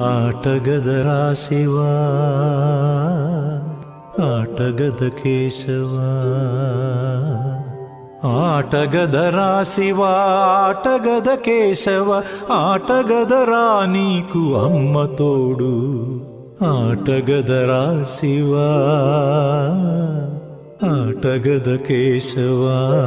ఆటగదరా శివా ఆటగద కేశవా. ఆటగదరా శివా ఆటగద కేశవ ఆటగదరా నీకు అమ్మ తోడు. ఆటగదరా శివా ఆటగద కేశవా.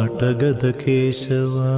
ఆటగద కేశవా